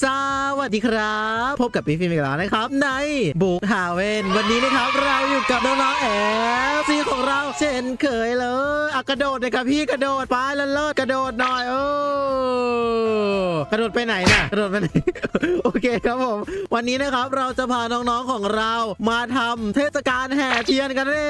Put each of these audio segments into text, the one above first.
สวัสดีครับ พบกับพี่ฟิล์มอีกแล้วนะครับ ในบุกฮาเวนวันนี้นะครับ เราอยู่กับน้องๆแอฟซีของเราเช่นเคยเลยอะกระโดดเลยครับพี่กระโดดไปแล้วเลิศกระโดดหน่อยโอ้กระโดดไปไหนน่ะกระโดดไปไหน โอเคครับผม วันนี้นะครับเราจะพาน้องๆของเรามาทำเทศกาลแห่เทียนกันเอ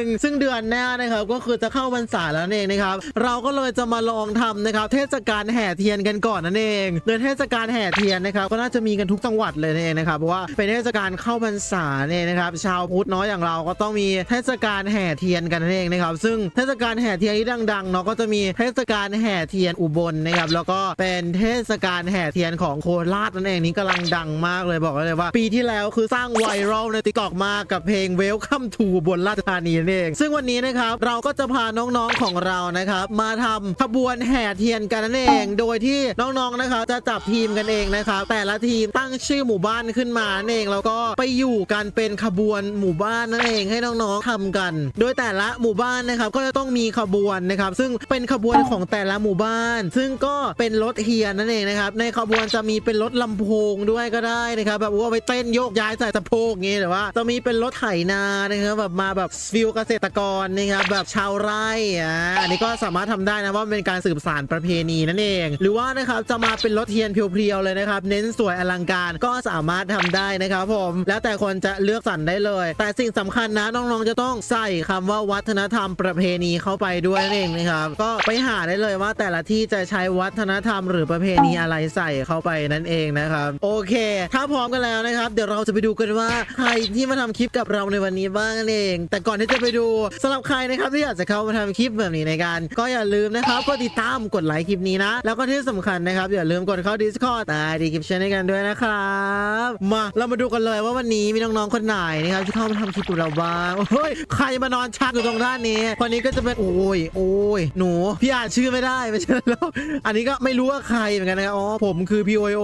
งซึ่งเดือนหน้านะครับก็คือจะเข้าพรรษาแล้วนั่นเองนะครับ เราก็เลยจะมาลองทำนะครับ เทศกาลแห่เทียนกันก่อนนั่นเองโดยเทศกาลแห่เทียนนะครับก็น่าจะมีกันทุกจังหวัดเลยนั่นเองนะครับเพราะว่าเป็นเทศกาลเข้าพรรษาเนี่ยนะครับชาวพุทธน้อยอย่างเราก็ต้องมีเทศกาลแห่เทียนกันนั่นเองนะครับซึ่งเทศกาลแห่เทียนที่ดังๆเนาะก็จะมีเทศกาลแห่เทียนอุบลนะครับแล้วก็เป็นเทศกาลแห่เทียนของโคราชนั่นเองนี่กำลังดังมากเลยบอกเลยว่า ปีที่แล้วคือสร้างไวรัลในติ๊กต็อกมากกับเพลง Welcome to บนราชธานีนั่นเอง ซึ่งวันนี้นะครับเราก็จะพาน้องๆของเรานะครับมาทำขบวนแห่เทียนกันนั่นเอง โดยที่น้องๆนะครับจะจับทีมกันเองนะครับแต่ละทีมตั้งชื่อหมู่บ้านขึ้นมาเองแล้วก็ไปอยู่กันเป็นขบวนหมู่บ้านนั่นเองให้น้องๆทำกัน โดยแต่ละหมู่บ้านนะครับก็จะต้องมีขบวนนะครับ ซึ่งเป็นขบวนของแต่ละหมู่บ้าน ซึ่งก็เป็นรถเฮียนนั่นเองนะครับ ในขบวนจะมีเป็นรถลำโพงด้วยก็ได้นะครับ แบบว่าไปเต้นโยกย้ายใส่สะโพกอย่างงี้หรือว่าจะมีเป็นรถไถนานะครับแบบมาแบบฟิลเกษตรกรนะครับแบบชาวไร่อะอันนี้ก็สามารถทำได้นะว่าเป็นการสืบสานประเพณีนั่นเอง หรือว่านะครับจะมาเป็นรถเทียนเพียวๆเลยนะครับ เน้นสวยอลังการก็สามารถทำได้นะครับผม แล้วแต่คนจะเลือกสรรได้เลย แต่สิ่งสำคัญนะน้องๆจะต้องใส่คำว่าวัฒนธรรมประเพณีเข้าไปด้วยนั่นเองนะครับก็ไปหาได้เลยว่าแต่ละที่จะใช้วัฒนธรรม หรือประเพณีอะไรใส่เข้าไปนั่นเองนะครับ โอเค ถ้าพร้อมกันแล้วนะครับ เดี๋ยวเราจะไปดูกันว่าใครที่มาทำคลิปกับเราในวันนี้บ้างนั่นเอง แต่ก่อนที่จะไปดูสำหรับใครนะครับที่อยากจะเข้ามาทำคลิปแบบนี้ในการก็อย่าลืมนะครับกดติดตามกดไลค์คลิปนี้นะ แล้วก็ที่สำคัญนะครับอย่าลืมกดเข้า Discord ตายดีคลิปช่นกันด้วยนะครับ มาเรามาดูกันเลยว่าวันนี้มีน้องๆคนไหนนะครับที่เข้ามาทำคลิปกับเราบ้างเฮ้ยใครมานอนชักอยู่ตรงด้านนี้คนนี้ก็จะเป็นโอ้ยโอ้ยหนูพี่อ่านชื่อไม่ได้ไม่ใช่แล้วอันนี้ก็ไม่รู้ว่าใครเหมือนกันนะครับอ๋อผมคือ POO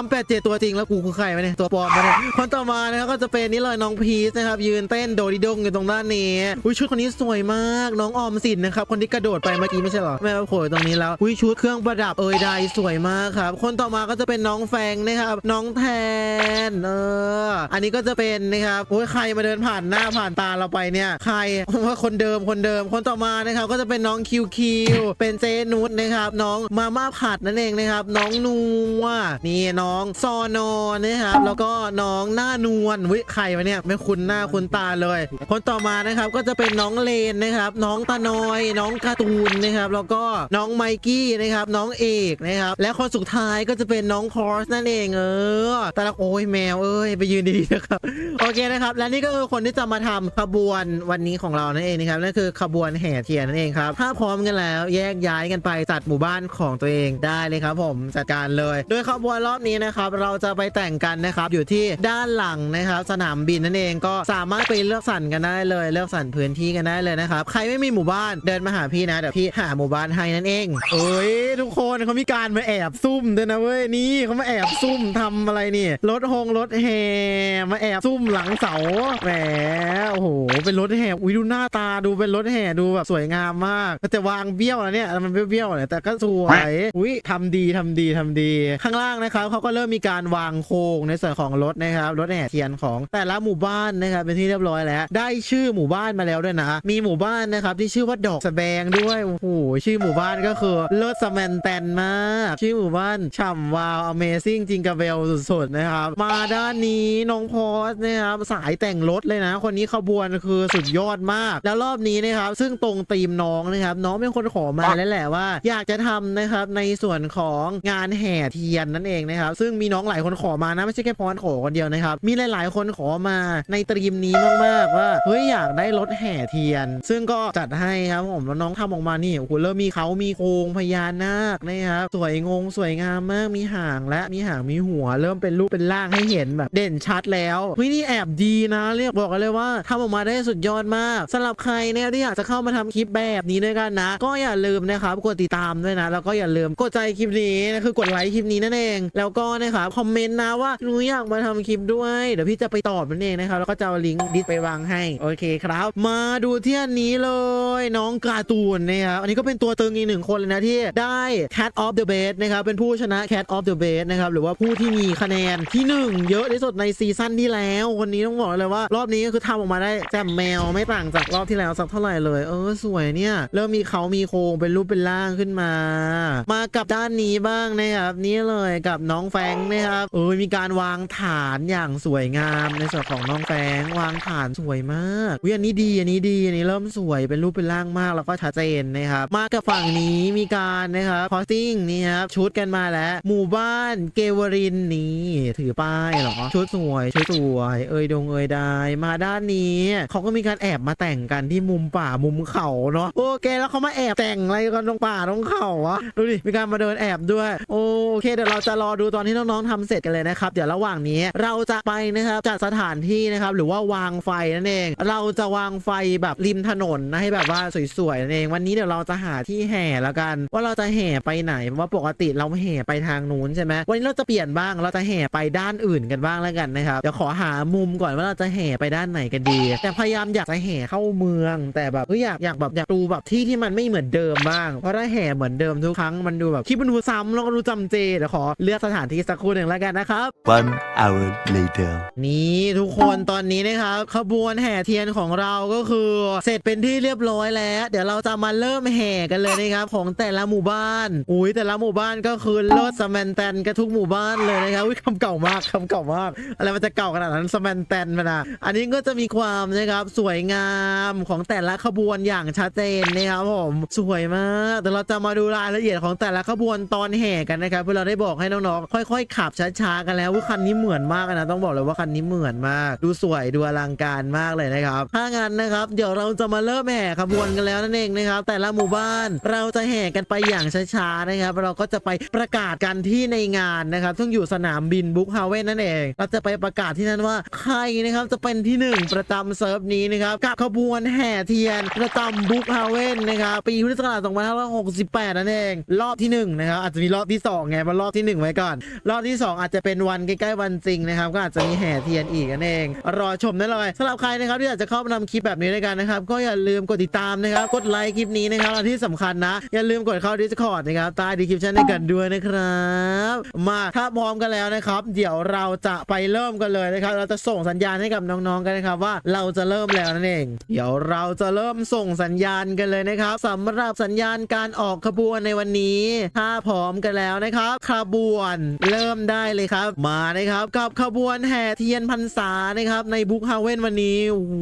387 ตัวจริงแล้วกูคือใครวะเนี่ยตัวปลอมมาเนี่ยคนต่อมานะครับก็จะเป็นนี่เลยน้องพีชนะครับยืนเต้นโดดิดงอยู่ตรงด้านนี้อุ้ยชุดคนนี้สวยมากน้องออมสินนะครับคนที่กระโดดไปเมื่อกี้ไม่ใช่หรอแม่มาโผล่ตรงนี้แล้วอุ้ยชุดเครื่องประดับเอยใดสวยมากครับคนต่อมาก็จะเป็นน้องแฟงนะครับน้องแทนเอออันนี้ก็จะเป็นนะครับโอ้ยใครมาเดินผ่านหน้าผ่านตาเราไปเนี่ย ใครว่าคนเดิมคนเดิมคนต่อมานะครับก็จะเป็นน้องคิวคิวเป็นเจนุชนะครับน้องมาม่าผัดนั่นเองนะครับ น้องนัวนี่น้องซอนอนะครับแล้วก็น้องหน้านวลวิใครวะเนี่ยไม่คุ้นหน้าคุ้นตาเลย คนต่อมานะครับก็จะเป็นน้องเลนนะครับ น้องตานอย น้องการ์ตูนนะครับ แล้วก็น้องไมกี้นะครับ น้องเอกนะครับ และคนสุดท้ายก็จะเป็นน้องคอร์สนั่นเองเออแต่ละโอ้ยแมวเอ้ยไปยืนดีๆนะครับโอเคนะครับ และนี่ก็คือคนที่จะมาทำขบวนวันนี้ของเรานั่นเองนะครับนั่นคือขบวนแห่เทียนนั่นเองครับถ้าพร้อมกันแล้วแยกย้ายกันไปจัดหมู่บ้านของตัวเองได้เลยครับ ผมจัดการเลย โดยขบวนรอบนี้นะครับ เราจะไปแต่งกันนะครับ อยู่ที่ด้านหลังนะครับ สนามบินนั่นเองก็สามารถไปเลือกสรรกันได้เลย เลือกสรรพื้นที่กันได้เลยนะครับใครไม่มีหมู่บ้านเดินมาหาพี่นะเดี๋ยวพี่หาหมู่บ้านให้นั่นเองเอ้ยทุกคนเขามีการมาแอบซุ่มด้วยนะเว้ยนี่เขามาแอบซุ่มทำอะไรนี่รถฮงรถแห่มาแอบซุ่มหลังเสาแหมโอ้โหเป็นรถแห่อุ้ยดูหน้าตาดูเป็นรถแห่ดูแบบสวยงามมากแต่วางเบี้ยวนะเนี่ยมันเบี้ยวๆเนี่ยแต่ก็สวยอุ้ยทำดีทำดีทำดี ข้างล่างนะครับเขาก็เริ่มมีการวางโครงในส่วนของรถนะครับรถแห่เทียนของแต่ละหมู่บ้านนะครับเป็นที่เรียบร้อยแล้ว ได้ชื่อหมู่บ้านมาแล้วด้วยนะ มีหมู่บ้านนะครับที่ชื่อว่าดอกสะแบงด้วยโอ้โหชื่อหมู่บ้านก็คือเลิศสแมนแตนมาก ชื่อหมู่บ้านฉ่ำวาว Amazing จริงกาเบลสุดๆนะครับ มาด้านนี้น้องพอสนะครับสายแต่งรถเลยนะ คนนี้ขบวนคือสุดยอดมาก แล้วรอบนี้นะครับ ซึ่งตรงธีมน้องนะครับ น้องเป็นคนขอมาแล้วแหละว่า อยากจะทำนะครับในส่วนของงานแห่เทียนนั่นเองนะครับ ซึ่งมีน้องหลายคนขอมานะไม่ใช่แค่พรขอคนเดียวนะครับ มีหลายๆ คนขอมาในธีมนี้มากๆว่าเฮ้ยอยากได้รถแห่เทียน ซึ่งก็จัดให้ครับผมแล้วน้องทำออกมานี่โอ้โหเริ่มมีเขามีโครงพญานาคนะครับสวยงงสวยงามมากมีหางและมีหางมีหัว เริ่มเป็นรูปเป็นร่างให้เห็นแบบเด่นชัดแล้วเฮ้ยนี่แอบดีนะ เรียกบอกกันเลยว่าทำออกมาได้สุดยอดมากสำหรับใครเนี่ยที่อยากจะเข้ามาทำคลิปแบบนี้ด้วยกันนะ ก็อย่าลืมนะครับกดติดตามด้วยนะ แล้วก็อย่าลืมกดใจคลิปนี้นะคือกดไลค์คลิปนี้นั่นเอง แล้วก็นะครับคอมเมนต์นะว่าหนูอยากมาทำคลิปด้วยเดี๋ยวพี่จะไปตอบนั่นเองนะครับแล้วก็จะเอาลิงก์ดิสไปวางให้โอเคครับ มาดูที่อันนี้เลยน้องการ์ตูนนะครับอันนี้ก็เป็นตัวตึงอีกหนึ่งคนเลยนะที่ได้ Cat of the Best นะครับเป็นผู้ชนะนะ Cat of the Best นะครับ หรือว่าผู้ที่มีคะแนนที่ 1 เยอะที่สุดในซีซั่นที่แล้วคนนี้ต้องบอกเลยว่ารอบนี้ก็คือทำออกมาได้แจ่มแมวไม่ต่างจากรอบที่แล้วสักเท่าไหร่เลย เออสวยเนี่ย เริ่มมีเขามีโครงเป็นรูปเป็นร่างขึ้นมา มากับด้านนี้บ้างนะครับนี่เลยกับน้องแฟงนะครับเออมีการวางฐานอย่างสวยงามในส่วนของน้องแฟงวางฐานสวยมากวิอันนี้ดีอันนี้ดีอันนี้เริ่มสวยเป็นรูปเป็นร่างมากแล้วก็ชัดเจนนะครับมากับฝั่งนี้มีการนะครับพอสติ้งนี่ครับชุดกันมาแล้วหมู่บ้านเกวรินนี่ถือป้ายเหรอชุดสวยชุดสวย เอยดงเอยไดายมาด้านนี้เขาก็มีการแอบมาแต่งกันที่มุมป่ามุมเขาเนาะโอเคแล้วเขามาแอบแต่งอะไรกันตรงป่าตรงเขาวะดูดิมีการมาเดินแอบด้วย โอเคเดี๋ยวเราจะรอดูตอนที่น้องๆทำเสร็จกันเลยนะครับ เดี๋ยวระหว่างนี้เราจะไปนะครับจัดสถานที่นะครับหรือว่าวางไฟนั่นเอง เราจะวางไฟแบบริมถนนนะให้แบบว่าสวยๆนั่นเอง วันนี้เดี๋ยวเราจะหาที่แห่แล้วกัน ว่าเราจะแห่ไปไหนเพราะว่าปกติเราแห่ไปทางนู้นใช่ไหมวันนี้เราจะเปลี่ยนบ้างเราจะแห่ไปด้านอื่นกันบ้างแล้วกันนะครับเดี๋ยวขอหามุมก่อนว่าเราจะแห่ไปด้านไหนกันดี แต่พยายามอยากจะแห่เข้าเมือง แต่แบบเอยอยากอยากแบบอยากดูแบบที่ที่มันไม่เหมือนเดิมบ้างเพราะถ้าแห่เหมือนเดิมทุกครั้งมันดูแบบคลิปมันดูซ้ำแล้วก็ดูจำเจเดี๋ยวขอเลือกสถานที่สักครู่หนึ่งแล้วกันนะครับ One hour later. นี่ทุกคนตอนนี้นะครับขบวนแห่เทียนของเราก็คือเสร็จเป็นที่เรียบร้อยแล้ว เดี๋ยวเราจะมาเริ่มแห่กันเลยนะครับของแต่ละหมู่บ้านอุ้ยแต่ละหมู่บ้านก็คือเลิศสแมนแตนกันทุกหมู่บ้านเลยนะครับอุ้ยคำเก่ามากคำเก่ามาก อะไรมันจะเก่าขนาดนั้นสแมนแตนมันอะอันนี้ก็จะมีความนะครับสวยงามของแต่ละขบวนอย่างชัดเจนนะครับผมสวยมากเดี๋ยวเราจะมาดูรายละเอียดของแต่ละขบวนตอนแห่กันนะครับเพื่อเราได้บอกให้น้องๆค่อยๆขับช้าๆกันแล้วว่าคันนี้เหมือนมากนะต้องบอกเลยว่าคันนี้เหมือนมาก ดูสวยดูอลังการมากเลยนะครับถ้างั้นนะครับเดี๋ยวเราจะมาเริ่มแห่ขบวนกันแล้วนั่นเองนะครับแต่ละหมู่บ้านเราจะแห่กันไปอย่างช้าๆนะครับ เราก็จะไปประกาศกันที่ในงานนะครับซึ่งอยู่สนามบินบุ๊กฮาเว่นนั่นเอง เราจะไปประกาศที่นั่นว่าใครนะครับจะเป็นที่หนึ่งประจำเซิร์ฟนี้นะครับกับขบวนแห่เทียน ประจำบุ๊กฮาเว่นนะครับปีพุทธศักราช2568 นั่นเอง รอบที่หนึ่งนะครับอาจจะมีรอบที่สองไงมารอบที่หนึ่งไว้ก่อน รอบที่สองอาจจะเป็นวันใกล้ๆวันจริงนะครับก็อาจจะมีแห่เทียนอีกนั่นเอง รอชมได้เลยสำหรับใครนะครับที่อยากจะเข้ามาทำคลิปแบบนี้ด้วยกันนะครับก็อย่าลืมกดติดตามนะครับกดไลค์คลิปนี้นะครับและที่สำคัญนะ อย่าลืมกดเข้า Discord นะครับใต้ดีคริปชั่นในกันด้วยนะครับมาถ้าพร้อมกันแล้วนะครับ เดี๋ยวเราจะไปเริ่มกันเลยนะครับ เราจะส่งสัญญาณให้กับน้องๆกันนะครับว่าเราจะเริ่มแล้วนั่นเอง เดี๋ยวเราจะเริ่มส่งสัญญาณกันเลยนะครับสำหรับสัญญาณการออกขบวนในวันนี้ ถ้าพร้อมกันแล้วนะครับ ขบวนเริ่มได้เลยครับ มานะครับกับขบวนแห่เทียนพรรษานะครับในบุ๊กฮาเว่นวันนี้โอ้โห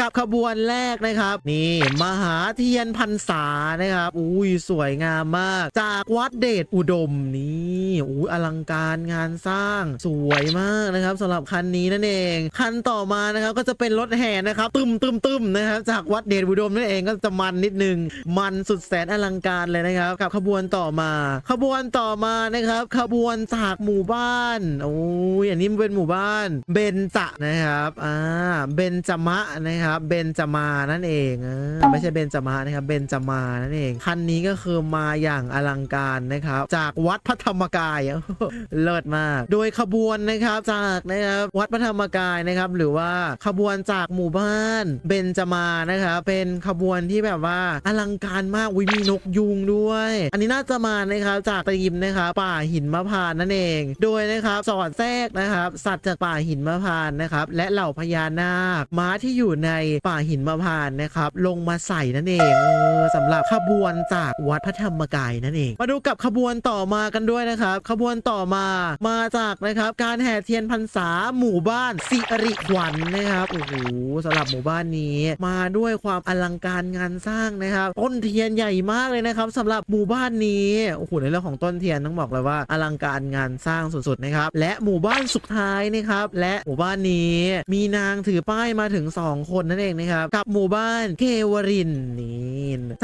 กับขบวนแรกนะครับ นี่มหาเทียนพรรษานะครับ อุ้ยสวยงามมาก จากวัดเดชอุดมนี่อุ้ยอลังการงานสร้างสวยมากนะครับสำหรับคันนี้นั่นเองคันต่อมานะครับก็จะเป็นรถแห่นะครับตึมตึมตึมนะครับจากวัดเดชอุดมนั่นเองก็จะมันนิดนึง มันสุดแสนอลังการเลยนะครับ กับขบวนต่อมา ขบวนต่อมานะครับ ขบวนจากหมู่บ้านโอ้ยอันนี้มันเป็นหมู่บ้านเบนจะนะครับอ่าเบนจมะนะครับเบนจมานั่นเองอ่าไม่ใช่เบนจมะนะครับเบนจมานั่นเองคันนี้ก็คือมาอย่างอลังการนะครับ จากวัดพระธรรมกายเลิศมาก โดยขบวนนะครับจากนะครับวัดพระธรรมกายนะครับ หรือว่าขบวนจากหมู่บ้านเบนจมานะครับเป็นขบวนที่แบบว่าอลังการมากวิมีนกยุงด้วย อันนี้น่าจะมานะครับจากตรีมนะครับป่าหินมะพร้าวนั่นเอง โดยนะครับสอดแทรกนะครับ สัตว์จากป่าหินมะพร้าวนะครับ และเหล่าพญานาคม้าที่อยู่ในป่าหินมะพาวนะครับ ลงมาใส่นั่นเองเออสำหรับขบวนจากวัดพระธรรมกายนั่นเอง มาดูกับขบวนต่อมากันด้วยนะครับ ขบวนต่อมามาจากนะครับ การแห่เทียนพรรษาหมู่บ้านสิริขวัญนะครับโอ้โหสำหรับหมู่บ้านนี้ มาด้วยความอลังการงานสร้างนะครับต้นเทียนใหญ่มากเลยนะครับสำหรับหมู่บ้านนี้โอ้โหในเรื่องของต้นเทียนต้องบอกเลยว่า อลังการงานสร้างสุดๆนะครับและหมู่บ้านสุดท้ายนะครับและหมู่บ้านนี้มีนางถือป้ายมาถึง 2 คนนั่นเองนะครับกับหมู่บ้านเควรินนี่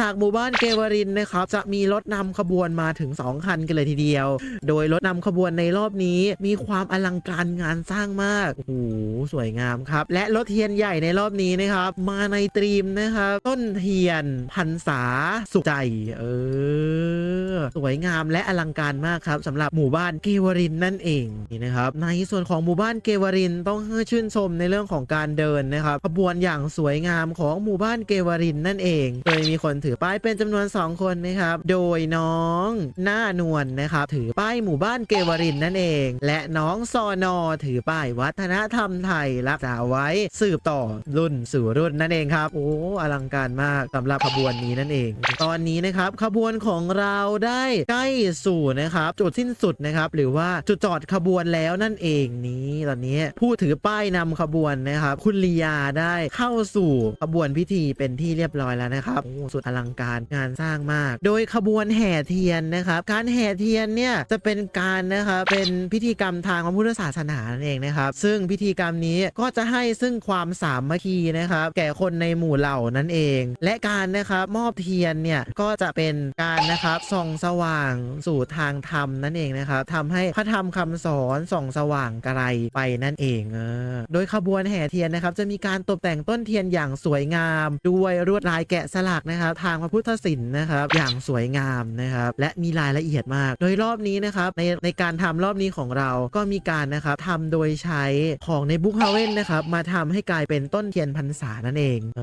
จากหมู่บ้านเกวรินนะครับจะมีรถนำขบวนมาถึง 2 คันกันเลยทีเดียว โดยรถนำขบวนในรอบนี้มีความอลังการงานสร้างมากโอ้โหสวยงามครับ และรถเทียนใหญ่ในรอบนี้นะครับ มาในตรีมนะครับต้นเทียนพรรษาสุขใจเออสวยงามและอลังการมากครับสำหรับหมู่บ้านเกวรินนั่นเองนี่นะครับในส่วนของหมู่บ้านเกวรินต้องให้ชื่นชมในเรื่องของการเดินนะครับขบวนอย่างสวยงามของหมู่บ้านเกวรินนั่นเอง โดยมีคนถือป้ายเป็นจำนวน 2 คนนะครับ โดยน้องหน้านวลนะครับ ถือป้ายหมู่บ้านเกวรินนั่นเอง และน้องซอนอถือป้ายวัฒนธรรมไทยรักษาไว้สืบต่อรุ่นสู่รุ่นนั่นเองครับ โอ้อลังการมากสำหรับขบวนนี้นั่นเอง ตอนนี้นะครับขบวนของเราได้ใกล้สู่นะครับ จุดสิ้นสุดนะครับ หรือว่าจุดจอดขบวนแล้วนั่นเองนี้ตอนนี้ผู้ถือป้ายนำขบวนนะครับ คุณลียาได้เข้าสู่ขบวนพิธีเป็นที่เรียบร้อยแล้วนะครับสุดอลังการงานสร้างมาก โดยขบวนแห่เทียนนะครับ การแห่เทียนเนี่ยจะเป็นการนะครับเป็นพิธีกรรมทางพระพุทธศาสนานั่นเองนะครับ ซึ่งพิธีกรรมนี้ก็จะให้ซึ่งความสามัคคีนะครับ แก่คนในหมู่เหล่านั่นเอง และการนะครับมอบเทียนเนี่ยก็จะเป็นการนะครับส่องสว่างสู่ทางธรรมนั่นเองนะครับทำให้พระธรรมคำสอนส่องสว่างไกลไปนั่นเองเออโดยขบวนแห่เทียนนะครับจะมีการตกแต่งต้นเทียนอย่างสวยงาม ด้วยลวดลายแกะสลักนะครับทางพระพุทธศิลป์นะครับอย่างสวยงามนะครับและมีรายละเอียดมาก โดยรอบนี้นะครับในในการทำรอบนี้ของเราก็มีการนะครับทำโดยใช้ของในบุ๊กฮาเว่นนะครับมาทำให้กลายเป็นต้นเทียนพรรษานั่นเองเอ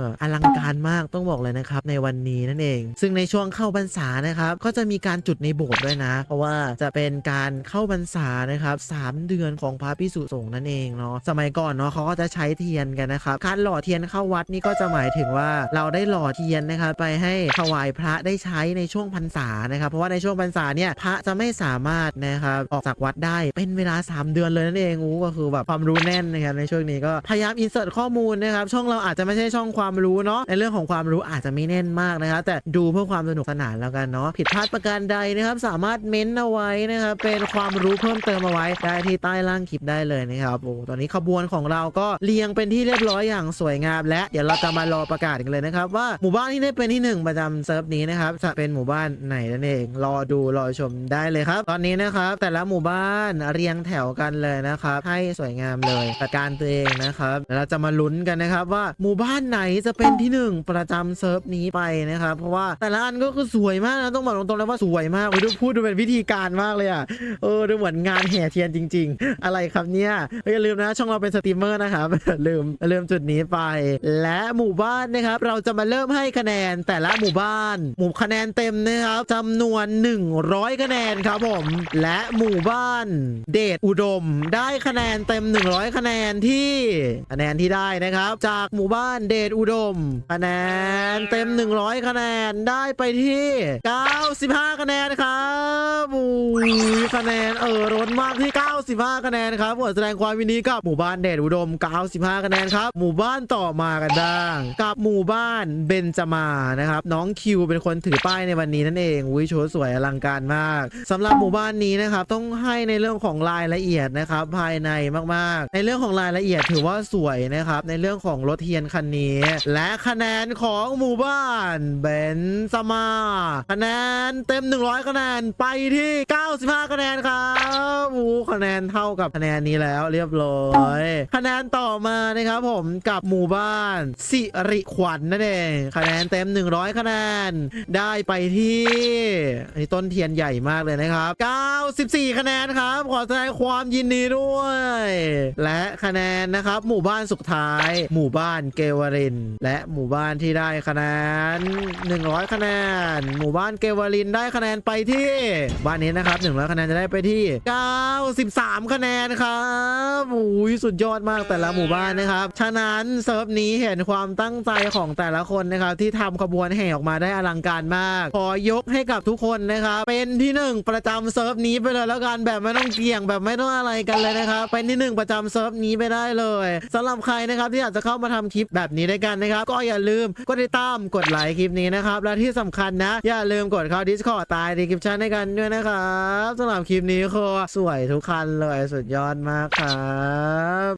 ออลังการมากต้องบอกเลยนะครับในวันนี้นั่นเอง ซึ่งในช่วงเข้าพรรษานะครับก็จะมีการจุดในโบสถ์ด้วยนะ เพราะว่าจะเป็นการเข้าพรรษานะครับสามเดือนของพระพิสุสงฆ์นั่นเองเนาะสมัยก่อนเนาะเขาก็จะใช้เทียนกันนะครับการหล่อเทียนเข้าวัดนี่ก็จะหมายถึงว่าเราได้หล่อเทียนียนนะครับไปให้ถวายพระได้ใช้ในช่วงพรรษานะครับ เพราะว่าในช่วงพรรษาเนี่ยพระจะไม่สามารถนะครับออกจากวัดได้เป็นเวลา 3 เดือนเลยนั่นเองอู้ก็คือแบบความรู้แน่นนะครับในช่วงนี้ก็พยายามอินเสิร์ตข้อมูลนะครับช่องเราอาจจะไม่ใช่ช่องความรู้เนาะในเรื่องของความรู้อาจจะไม่แน่นมากนะครับแต่ดูเพื่อความสนุกสนานแล้วกันเนาะผิดพลาดประการใดนะครับสามารถเม้นต์เอาไว้นะครับเป็นความรู้เพิ่มเติมเอาไว้ได้ที่ใต้ล่างคลิปได้เลยนะครับโอ้ตอนนี้ขบวนของเราก็เรียงเป็นที่เรียบร้อยอย่างสวยงาม และเดี๋ยวเราจะมารอประกาศกันเลยนะครับว่าหมู่บ้านที่ได้เป็นที่หนึ่งประจำเซิร์ฟนี้นะครับจะเป็นหมู่บ้านไหนนั่นเอง รอดูรอชมได้เลยครับ ตอนนี้นะครับ แต่ละหมู่บ้านเรียงแถวกันเลยนะครับ ให้สวยงามเลยจัดการตัวเองนะครับเดี๋ยวเราจะมาลุ้นกันนะครับว่าหมู่บ้านไหนจะเป็นที่หนึ่งประจำเซิร์ฟนี้ไปนะครับเพราะว่าแต่ละอันก็คือสวยมากนะต้องบอกตรงๆเลยว่าสวยมากโอ้ยดูพูดดูเป็นวิธีการมากเลยอะเออดูเหมือนงานแห่เทียนจริง ๆ อะไรครับเนี่ยเฮ้ยอย่าลืมนะช่องเราเป็นสตรีมเมอร์นะครับลืมลืมจุดนี้ไป และหมู่บ้านนะครับ เราจะมาเริ่มให้คะแนนแต่ละหมู่บ้าน หมู่คะแนนเต็มนะครับจำนวน 100 คะแนนครับผม และหมู่บ้านเดชอุดม ได้คะแนนเต็ม 100 คะแนนที่คะแนนที่ได้นะครับ จากหมู่บ้านเดชอุดม คะแนนเต็ม 100 คะแนนได้ไปที่ 95 คะแนนครับอุ้ยคะแนนเออร้นมากที่ 95 คะแนนครับขอแสดงความยินดีกับหมู่บ้านเดชอุดม 95 คะแนนครับ หมู่บ้านต่อมากันบ้าง กับหมู่บ้านเบนจจะมานะครับน้องคิวเป็นคนถือป้ายในวันนี้นั่นเองอุ้ยชว์สวยอลังการมากสำหรับหมู่บ้านนี้นะครับต้องให้ในเรื่องของรายละเอียดนะครับภายในมากๆ ในเรื่องของรายละเอียดถือว่าสวยนะครับในเรื่องของรถเทียนคันนี้ และคะแนนของหมู่บ้านเบนจมาคะแนนเต็ม 100 คะแนนไปที่ 95 คะแนนครับโอ้คะแนนเท่ากับคะแนนนี้แล้วเรียบร้อยคะแนนต่อมานะครับผมกับหมู่บ้านสิริขวัญนั่นเองคคะแนนเต็ม 100 คะแนน ได้ไปที่นนี้ต้นเทียนใหญ่มากเลยนะครับ 94 คะแนนครับ ขอแสดงความยินดีด้วย และคะแนนนะครับ หมู่บ้านสุดท้าย หมู่บ้านเกวริน และหมู่บ้านที่ได้คะแนน 100 คะแนน หมู่บ้านเกวรินได้คะแนนไปที่บ้านนี้นะครับ 100 คะแนนจะได้ไปที่ 93 คะแนนครับโอ้ยสุดยอดมากแต่ละหมู่บ้านนะครับ ฉะนั้นเซิร์ฟนี้เห็นความตั้งใจของแต่ละคนนะครับที่ทำขบวนแห่ออกมาได้อลังการมาก ขอยกให้กับทุกคนนะครับ เป็นที่หนึ่งประจำเซิร์ฟนี้ไปเลยแล้วกันแบบไม่ต้องเกี่ยงแบบไม่ต้องอะไรกันเลยนะครับเป็นที่หนึ่งประจำเซิร์ฟนี้ไปได้เลยสำหรับใครนะครับที่อยากจะเข้ามาทำคลิปแบบนี้ด้วยกันนะครับ ก็อย่าลืมกดติดตามกดไลค์คลิปนี้นะครับ และที่สำคัญนะ อย่าลืมกดเข้า Discord ตายดีคลิปชั่นให้กันด้วยนะครับสำหรับคลิปนี้คือสวยทุกคันเลยสุดยอดมากครับ